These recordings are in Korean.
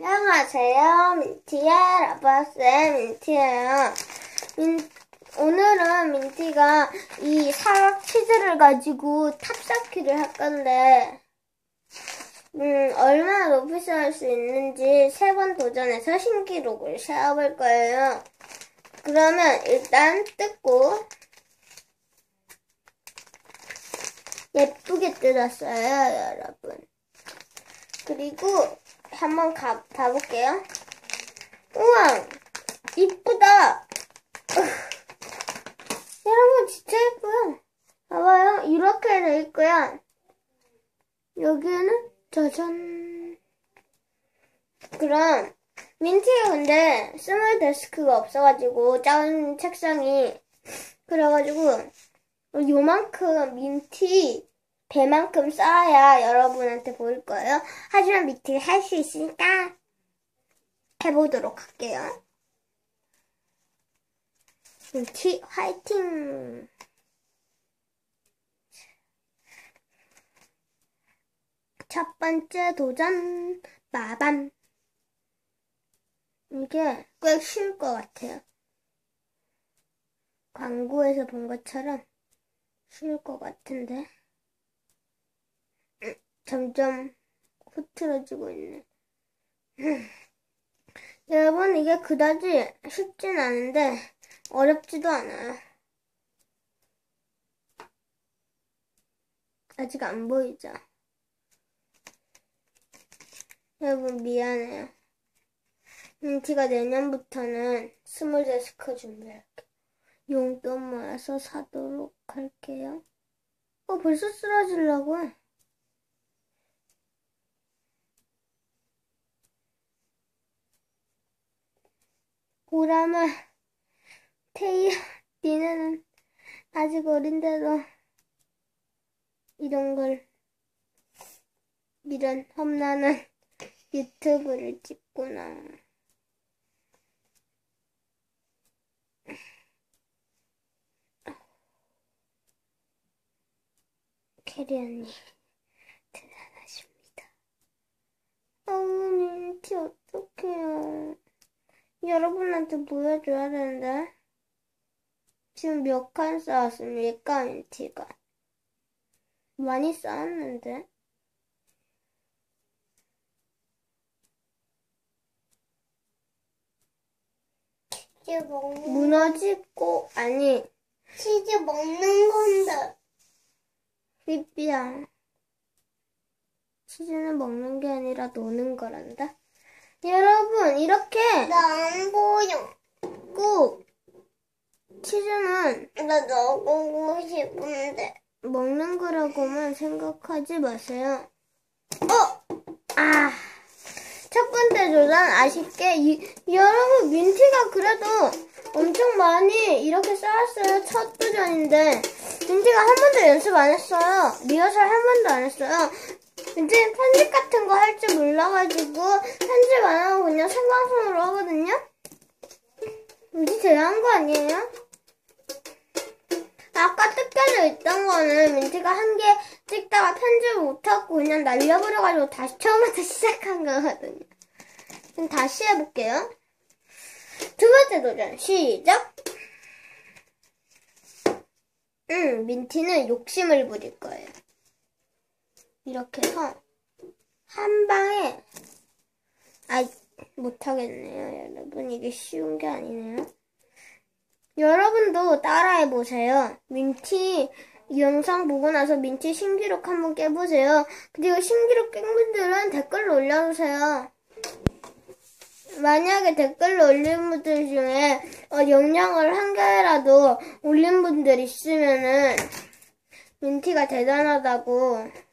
안녕하세요. 민티의 라바스의 민티예요. 민, 오늘은 민티가 이 사각 치즈를 가지고 탑쌓기를 할 건데, 음, 얼마나 높이 쌓을 수 있는지 세 번 도전해서 신기록을 세워볼 거예요. 그러면 일단 뜯고, 예쁘게 뜯었어요, 여러분. 그리고 한번 가, 봐볼게요. 우와, 이쁘다. 여러분, 진짜 예뻐요. 봐봐요. 이렇게 돼 있고요. 여기에는 짜잔. 그럼, 민트가 근데 스몰 데스크가 없어가지고, 작은 책상이. 그래가지고, 요만큼 민티 배만큼 쌓아야 여러분한테 보일 거예요. 하지만 민티를 할수 있으니까 해보도록 할게요. 민티 화이팅! 첫 번째 도전 마밤 이게 꽤 쉬울 것 같아요. 광고에서 본 것처럼 쉬울 것 같은데 점점 흐트러지고 있네. 여러분 이게 그다지 쉽진 않은데 어렵지도 않아요. 아직 안 보이죠? 여러분 미안해요. 민티가 내년부터는 스몰 데스크 준비할게. 용돈 모아서 사도록 할게요. 어 벌써 쓰러지려고 해. 보라마 테이야 니네는 아직 어린데도 이런 걸 이런 험난한 유튜브를 찍구나. 캐리 언니 대단하십니다. 어머니 티 어떡해요. 여러분한테 보여줘야 되는데. 지금 몇 칸 쌓았습니까, 민티가? 많이 쌓았는데. 치즈 먹는 무너지고, 아니, 치즈 먹는 건데 삐삐야. 치즈는 먹는 게 아니라 노는 거란다. 여러분, 이렇게 나 안 보여. 꼭 치즈는 나 먹고 싶은데 먹는 거라고만 생각하지 마세요. 어! 아! 첫 번째 도전 아쉽게 이- 여러분 민티가 그래도 엄청 많이 이렇게 쌓았어요. 첫 도전인데 민티가 한 번도 연습 안 했어요. 리허설 한 번도 안 했어요. 민티는 편집 같은 거 할 줄 몰라가지고 편집 안 하고 그냥 생방송으로 하거든요. 민티 대단한 거 아니에요? 아까 뜯겨져 있던 거는 민트가 한 개 찍다가 편집을 못하고 그냥 날려버려가지고 다시 처음부터 시작한 거거든요. 그럼 다시 해볼게요. 두 번째 도전, 시작! 음, 민티는 욕심을 부릴 거예요. 이렇게 해서, 한 방에, 아이, 못하겠네요, 여러분. 이게 쉬운 게 아니네요. 여러분도 따라해보세요. 민티 이 영상 보고 나서 민티 신기록 한번 깨보세요. 그리고 신기록 깬 분들은 댓글로 올려주세요. 만약에 댓글로 올린 분들 중에 어, 영상을 한 개라도 올린 분들 있으면은 민티가 대단하다고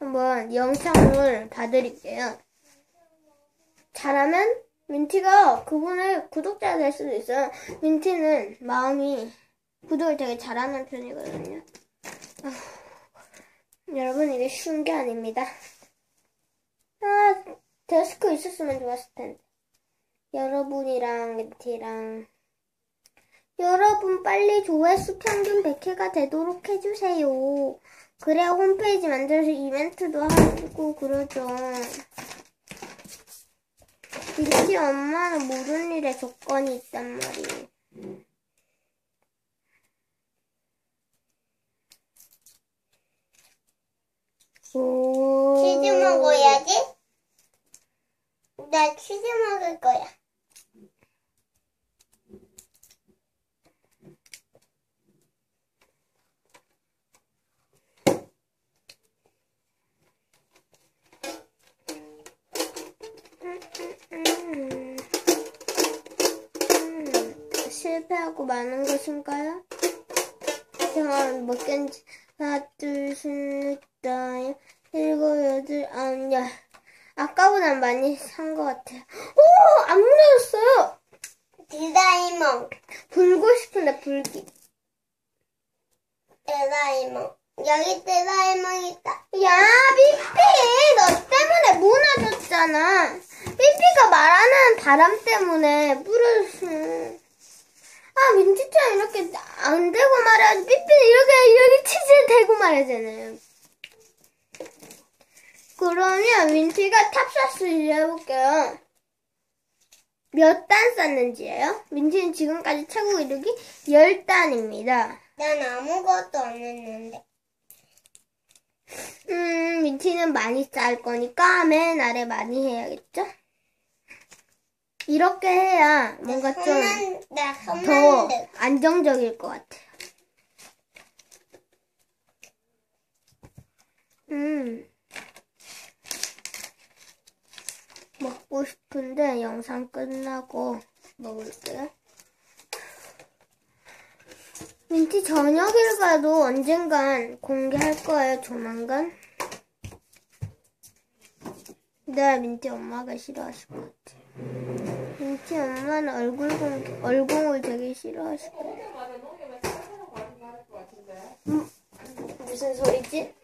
한번 영상을 봐드릴게요. 잘하면 민티가 그분의 구독자가 될 수도 있어요. 민티는 마음이 구독을 되게 잘하는 편이거든요. 아휴, 여러분 이게 쉬운 게 아닙니다. 아 데스크 있었으면 좋았을 텐데. 여러분이랑 민티랑 여러분 빨리 조회수 평균 100회가 되도록 해주세요. 그래야 홈페이지 만들어서 이벤트도 하고 그러죠. 민티 엄마는 모든 일에 조건이 있단 말이에요. 오. 치즈 먹어야지. 나 치즈 먹을 거야. 실패하고 많은 것인가요? 제가 몇 개인지 하나 둘셋넷 다섯 일곱 여덟 아홉 열 아까보단 많이 산 것 같아요. 오! 안 무너졌어요. 디다이몽, 불고 싶은데 불기. 데다이몽. 여기 데다이몽 있다. 야, 삐삐! 너 때문에 무너졌잖아. 삐삐가 말하는 바람 때문에 부러졌어. 아, 민지처럼 이렇게 안 대고 말해야지. 삐삐는 이렇게, 이렇게 치즈를 대고 말하잖아요. 그러면 민지가 탑사스를 해볼게요. 몇단 쌌는지예요? 민지는 지금까지 최고 이르기 10단입니다. 난 아무것도 안 했는데. 음, 민치는 많이 쌓을 거니까 맨 아래 많이 해야겠죠? 이렇게 해야 뭔가 좀 더. 안정적일 것 같아요. 음. 먹고 싶은데 영상 끝나고 먹을게요. 민티 저녁일 가도 언젠간 공개할 거예요, 조만간. 네, 민티 엄마가 싫어하실 것 같아요. 민티 엄마는 얼굴 공개, 얼공을 되게 싫어하실 것 같아요. 음, 무슨 소리지?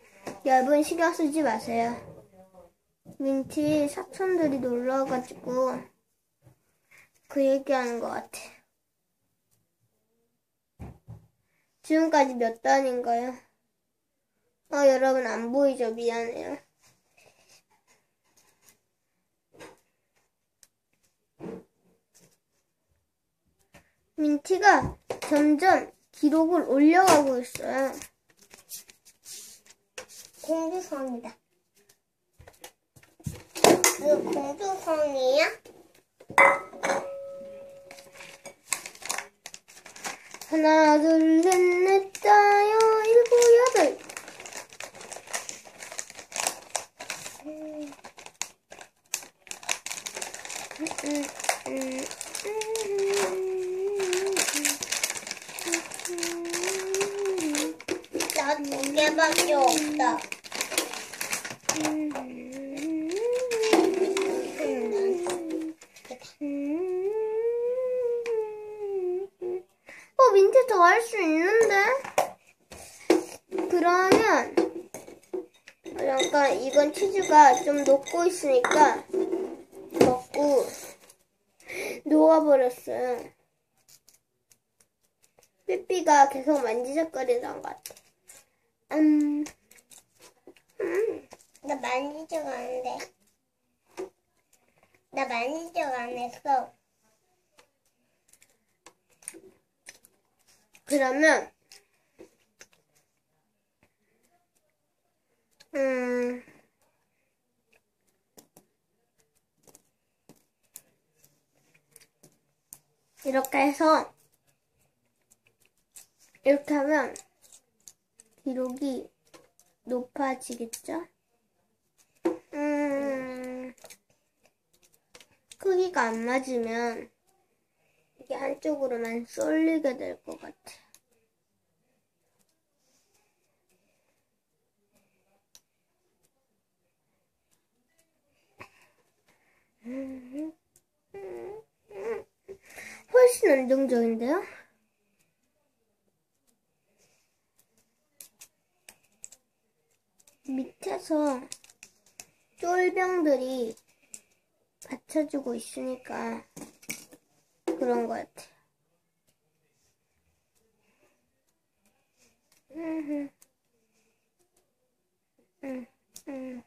여러분 신경 쓰지 마세요. 민티 사촌들이 놀러 와가지고 그 얘기하는 것 같아요. 지금까지 몇 단인가요? 어, 여러분 안 보이죠? 미안해요. 민티가 점점 기록을 올려가고 있어요. 공주성이다. 그 공주성이야? 하나, 둘, 셋, 넷, 다여, 일곱, 여덟. 음, 음, 음, 나 두 개밖에 없다. 어, 민트 더할수 있는데? 그러면, 어, 잠깐, 이건 치즈가 좀 녹고 있으니까, 먹고, 녹아버렸어요. 삐삐가 계속 만지작거리던 것 같아. 음, 음, 나안 돼. 나 만지적 안 했어. 그러면, 음, 이렇게 해서, 이렇게 하면, 기록이 높아지겠죠? 음, 크기가 안 맞으면, 이게 한쪽으로만 쏠리게 될 것 같아요. 훨씬 안정적인데요? 밑에서 쫄병들이 받쳐주고 있으니까 그런 것 같아요. 음, 음.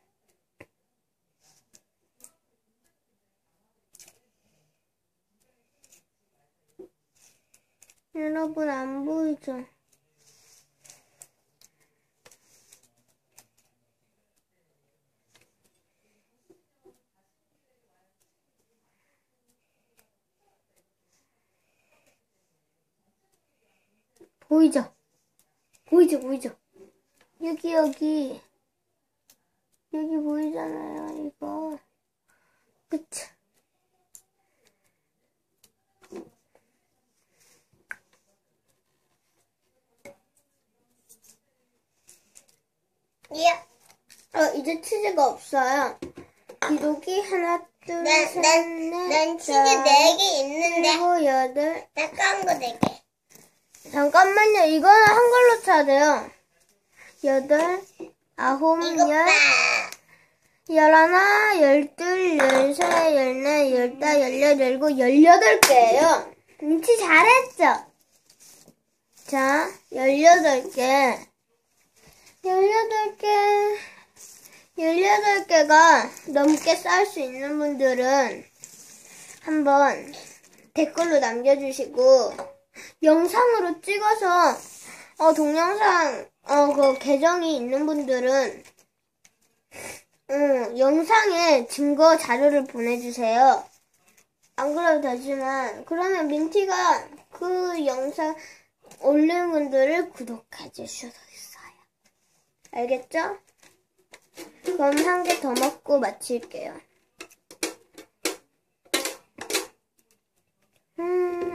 여러분 안 보이죠? 보이죠? 보이죠, 보이죠? 여기, 여기. 여기 보이잖아요, 이거. 그쵸? 예. 어, 이제 치즈가 없어요. 기록이 하나, 둘, 난, 셋, 난, 넷, 난 치즈 네 개 있는데. 일곱, 여덟. 나까운 거네 개. 잠깐만요. 이거는 한글로 쳐야 돼요. 여덟, 아홉, 열, 봐. 열하나, 열둘, 열세, 열네, 열다, 열여, 열고, 열여덟 개예요. 민치 잘했죠? 자, 열여덟 개. 열여덟 개. 열여덟 개가 넘게 쌓을 수 있는 분들은 한번 댓글로 남겨주시고 영상으로 찍어서 어 동영상 어 그 계정이 있는 분들은 음, 영상에 증거 자료를 보내주세요. 안 그래도 되지만 그러면 민티가 그 영상 올린 분들을 구독해 줄수 있어요. 알겠죠? 그럼 한 개 더 먹고 마칠게요. 음.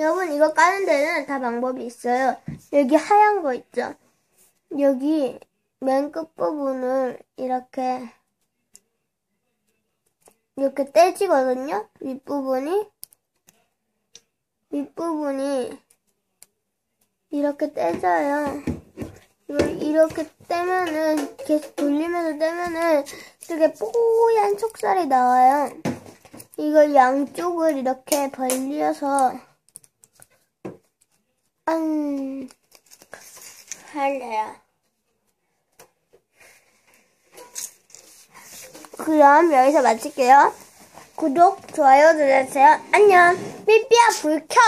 여러분 이거 까는 데는 다 방법이 있어요. 여기 하얀 거 있죠? 여기 맨 끝부분을 이렇게 이렇게 떼지거든요. 윗부분이 윗부분이 이렇게 떼져요. 이걸 이렇게 떼면은 계속 돌리면서 떼면은 되게 뽀얀 촉살이 나와요. 이걸 양쪽을 이렇게 벌려서 안 할래요. 그럼 여기서 마칠게요. 구독, 좋아요 눌러주세요. 안녕. 삐삐야 불 켜!